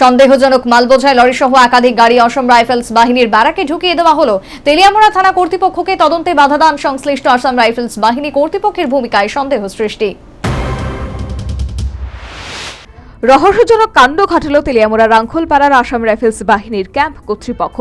সন্দেহজনক মালবোঝায় লরি সহ একাধিক গাড়ি অসম রাইফেলস বাহিনীর ব্যারাকে ঢুকিয়ে দেওয়া হলো। তেলিয়ামোড়া থানা কর্তৃপক্ষকে তদন্তে বাধা দান সংশ্লিষ্ট আসাম রাইফেলস বাহিনী কর্তৃপক্ষের ভূমিকায় সন্দেহ সৃষ্টি। রহস্যজনক কাণ্ড ঘটাল তেলিয়ামুড়া রাঙ্খলপাড়ার আসাম রাইফেলস বাহিনীর ক্যাম্প কর্তৃপক্ষ।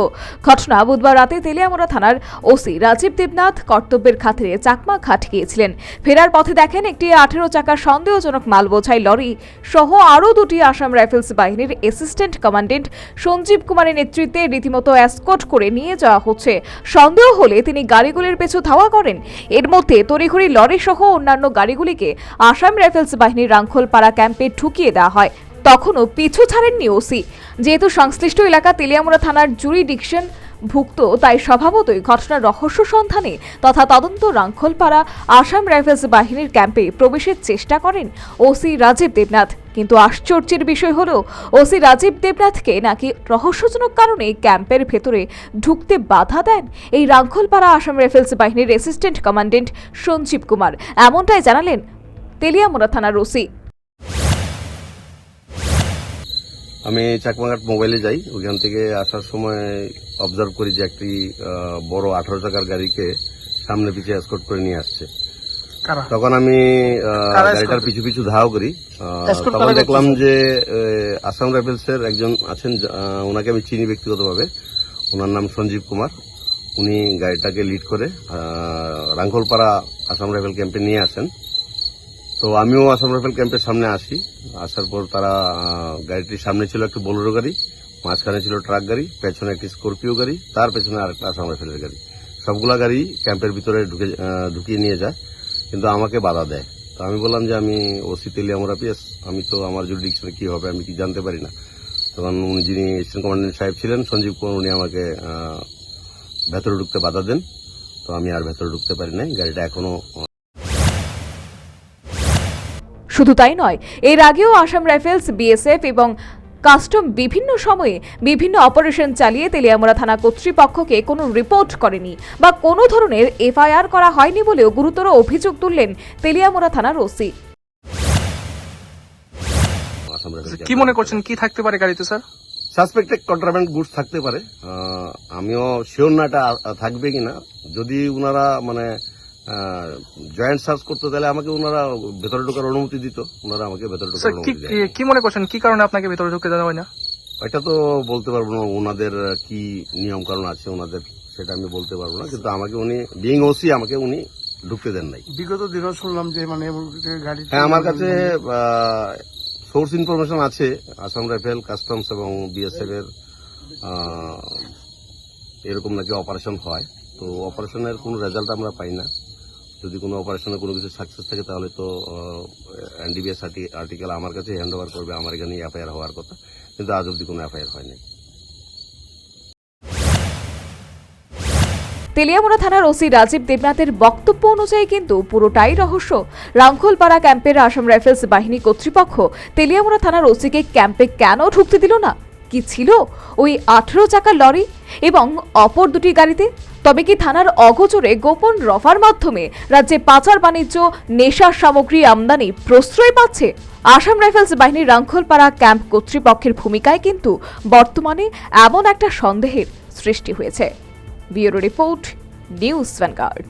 ঘটনা বুধবার রাতে তেলিয়ামুড়া থানার ওসি রাজীব দেবনাথ কর্তব্যের খাতিরে চাকমা ঘাট গিয়েছিলেন। ফেরার পথে দেখেন একটি আঠেরো চাকার সন্দেহজনক মাল বোঝাই লরি সহ আরও দুটি আসাম রাইফেলস বাহিনীর অ্যাসিস্ট্যান্ট কমান্ডেন্ট সঞ্জীব কুমারের নেতৃত্বে রীতিমতো অ্যাসকোট করে নিয়ে যাওয়া হচ্ছে। সন্দেহ হলে তিনি গাড়িগুলির পেছু ধাওয়া করেন। এর মধ্যে তড়িঘড়ি লরি সহ অন্যান্য গাড়িগুলিকে আসাম রাইফেলস বাহিনীর রাঙ্খলপাড়া ক্যাম্পে ঢুকিয়ে দেওয়া হয়। তখনও পিছু ছাড়েননি ওসি। যেহেতু সংশ্লিষ্ট এলাকা তেলিয়ামুড়া থানার জুরিডিকশন ভুক্ত, তাই স্বভাবতই ঘটনার রহস্য সন্ধানে তথা তদন্ত রাঙ্খলপাড়া আসাম রাইফেলস বাহিনীর ক্যাম্পে প্রবেশের চেষ্টা করেন ওসি রাজীব দেবনাথ। কিন্তু আশ্চর্যের বিষয় হলো, ওসি রাজীব দেবনাথকে নাকি রহস্যজনক কারণে ক্যাম্পের ভেতরে ঢুকতে বাধা দেন এই রাঙ্খলপাড়া আসাম রাইফেলস বাহিনীর অ্যাসিস্ট্যান্ট কমান্ডেন্ট সঞ্জীব কুমার। এমনটাই জানালেন তেলিয়ামুড়া থানার ওসি। আমি চাকমাঘাট মোবাইলে যাই। ওইখান থেকে আসার সময় অবজার্ভ করি যে একটি বড় আঠারো চাকার গাড়িকে সামনে পিছিয়ে এসকট করে নিয়ে আসছে। তখন আমি গাড়িটার পিছু পিছু ধাও করি। তখন দেখলাম যে আসাম রাইফেলস এর একজন আছেন ওনাকে আমি চিনি ব্যক্তিগতভাবে। ওনার নাম সঞ্জীব কুমার। উনি গাড়িটাকে লিড করে রাঙ্গলপাড়া আসাম রাইফেল ক্যাম্পে নিয়ে আসেন। তো আমিও আসাম রাইফেল ক্যাম্পের সামনে আসি আসার পর তারা গাড়িটির সামনে ছিল একটি বোলেরো গাড়ি মাঝখানে ছিল ট্রাক গাড়ি পেছনে একটি স্করপিও গাড়ি তার পেছনে আরেকটা আসাম রাইফেলের গাড়ি। সবগুলা গাড়ি ক্যাম্পের ভিতরে ঢুকে ঢুকিয়ে নিয়ে যায় কিন্তু আমাকে বাধা দেয়। তো আমি বললাম যে আমি ওসি তেলিয়ামরা পিএস আমি তো আমার জুডিকশনে কি হবে আমি কি জানতে পারি না? তখন উনি যিনি এসিস্ট্যান্ট কমান্ডেন্ট সাহেব ছিলেন সঞ্জীব কুমার উনি আমাকে ভেতরে ঢুকতে বাধা দেন। তো আমি আর ভেতরে ঢুকতে পারি নাই গাড়িটা এখনও আহ, শুধু তাই নয় এর আগেও আসাম রাইফেলস বিএসএফ এবং কাস্টম বিভিন্ন সময়ে বিভিন্ন অপারেশন চালিয়ে তেলিয়ামুড়া থানা কর্তৃপক্ষকে কোনো রিপোর্ট করেনি বা কোনো ধরনের এফআইআর করা হয়নি বলেও গুরুতর অভিযোগ তুললেন তেলিয়ামুড়া থানার ওসি। কি মনে করছেন? কি থাকতে পারে গাড়িতে স্যার? সাসপেক্টেড কন্ট্রাব্যান্ড গুডস থাকতে পারে। আমিও শিওর না এটা আ- থাকবে কিনা। যদি উনারা মানে জয়েন্ট সার্চ করতে তাহলে আমাকে উনারা ভেতরে ঢোকার অনুমতি দিত। উনারা আমাকে ভেতরে ঢোকার অনুমতি দেয়। কি- কি মনে করছেন? কি কারণে আপনাকে ভেতরে ঢুকতে দেওয়া হয় না? এটা তো বলতে পারব না ওনাদের কি নিয়ম কারণ আছে ওনাদের সেটা আমি বলতে পারব না। কিন্তু আমাকে উনি বিং ওসি আমাকে উনি ঢুকতে দেন নাই। বিগত দিনও শুনলাম যে মানে গাড়ি হ্যাঁ আমার কাছে সোর্স ইনফরমেশন আছে আসাম রাইফেল কাস্টমস এবং বিএসএফ এর এরকম নাকি অপারেশন হয়। তো অপারেশনের কোনো রেজাল্ট আমরা পাই না। যদি কোনো অপারেশনে কোনো কিছু সাকসেস থাকে, তাহলে তো এনডিবিএস আর্টিকেল আমার কাছে হ্যান্ড ওভার করবে, আমার এখানে এফআইআর হওয়ার কথা। কিন্তু আজ অব্দি কোনো এফআইআর হয়নি। তেলিয়ামুড়া থানার ওসি রাজীব দেবনাথের বক্তব্য অনুযায়ী কিন্তু পুরোটাই রহস্য। রাঙ্খলপাড়া ক্যাম্পের আসাম রাইফেলস বাহিনী কর্তৃপক্ষ তেলিয়ামুড়া থানার ওসিকে ক্যাম্পে কেন ঢুকতে দিল না? কি ছিল ওই আঠেরো চাকার লরি এবং অপর দুটি গাড়িতে? তবে কি থানার অগোচরে গোপন রফার মাধ্যমে রাজ্যে পাচার, বাণিজ্য নেশার সামগ্রী আমদানি প্রশ্রয় পাচ্ছে? আসাম রাইফেলস বাহিনীর রাংখলপাড়া ক্যাম্প কর্তৃপক্ষের ভূমিকায় কিন্তু বর্তমানে এমন একটা সন্দেহের সৃষ্টি হয়েছে। Bureau report, news vanguard.